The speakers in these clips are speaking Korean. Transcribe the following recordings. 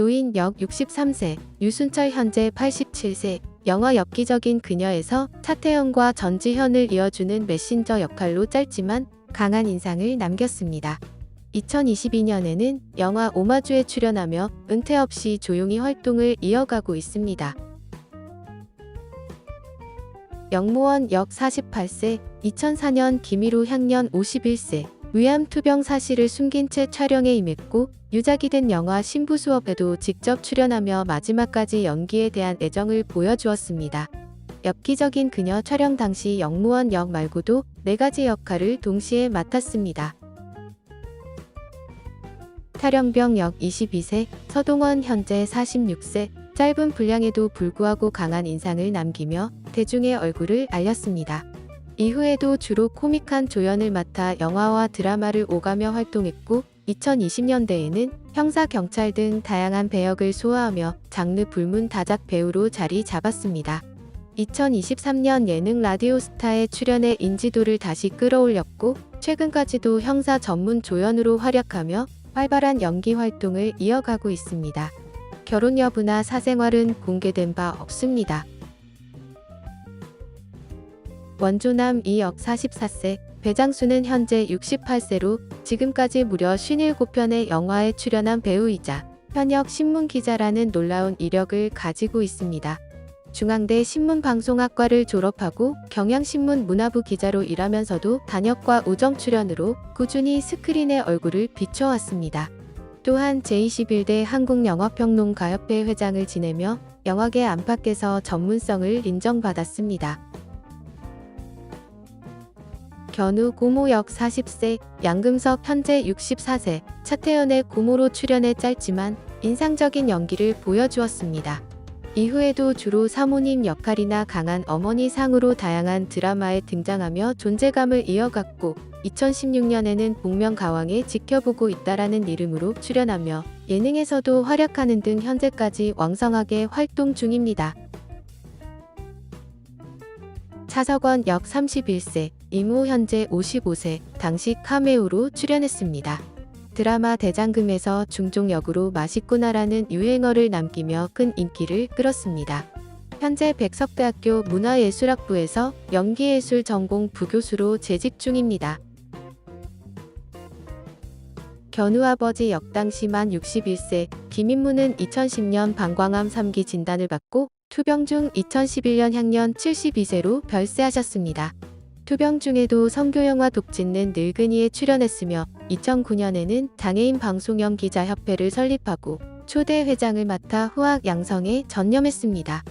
노인 역 63세, 유순철 현재 87세, 영화 엽기적인 그녀에서 차태현과 전지현을 이어주는 메신저 역할로 짧지만 강한 인상을 남겼습니다. 2022년에는 영화 오마주에 출연하며 은퇴 없이 조용히 활동을 이어가고 있습니다. 영무원 역 48세, 2004년 김일우 향년 51세, 위암 투병 사실을 숨긴 채 촬영에 임했고 유작이 된 영화 신부 수업에도 직접 출연하며 마지막까지 연기에 대한 애정을 보여주었습니다. 엽기적인 그녀 촬영 당시 영무원 역 말고도 네 가지 역할을 동시에 맡았습니다. 탈영병 역 22세, 서동원 현재 46세, 짧은 분량에도 불구하고 강한 인상을 남기며 대중의 얼굴을 알렸습니다. 이후에도 주로 코믹한 조연을 맡아 영화와 드라마를 오가며 활동했고 2020년대에는 형사 경찰 등 다양한 배역을 소화하며 장르 불문 다작 배우로 자리 잡았습니다. 2023년 예능 라디오 스타에 출연해 인지도를 다시 끌어올렸고 최근까지도 형사 전문 조연으로 활약하며 활발한 연기 활동을 이어가고 있습니다. 결혼 여부나 사생활은 공개된 바 없습니다. 원조남 이역 44세, 배장수는 현재 68세로 지금까지 무려 57편의 영화에 출연한 배우이자 현역 신문기자라는 놀라운 이력을 가지고 있습니다. 중앙대 신문방송학과를 졸업하고 경향신문 문화부 기자로 일하면서도 단역과 우정 출연으로 꾸준히 스크린에 얼굴을 비춰왔습니다. 또한 제21대 한국영화평론가협회 회장을 지내며 영화계 안팎에서 전문성을 인정받았습니다. 견우 고모 역 40세, 양금석 현재 64세, 차태현의 고모로 출연해 짧지만 인상적인 연기를 보여주었습니다. 이후에도 주로 사모님 역할이나 강한 어머니 상으로 다양한 드라마에 등장하며 존재감을 이어갔고 2016년에는 복면가왕에 지켜보고 있다라는 이름으로 출연하며 예능에서도 활약하는 등 현재까지 왕성하게 활동 중입니다. 차석원 역 31세, 이무 현재 55세, 당시 카메오로 출연했습니다. 드라마 대장금에서 중종 역으로 맛있구나라는 유행어를 남기며 큰 인기를 끌었습니다. 현재 백석대학교 문화예술학부에서 연기예술 전공 부교수로 재직 중입니다. 견우 아버지 역 당시 만 61세, 김인무는 2010년 방광암 3기 진단을 받고 투병 중 2011년 향년 72세로 별세하셨습니다. 투병 중에도 성교영화 독짓는 늙은이에 출연했으며 2009년에는 장애인 방송연 기자협회를 설립하고 초대 회장을 맡아 후학 양성에 전념했습니다.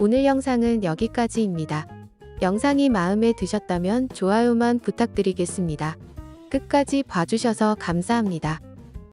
오늘 영상은 여기까지입니다. 영상이 마음에 드셨다면 좋아요만 부탁드리겠습니다. 끝까지 봐주셔서 감사합니다.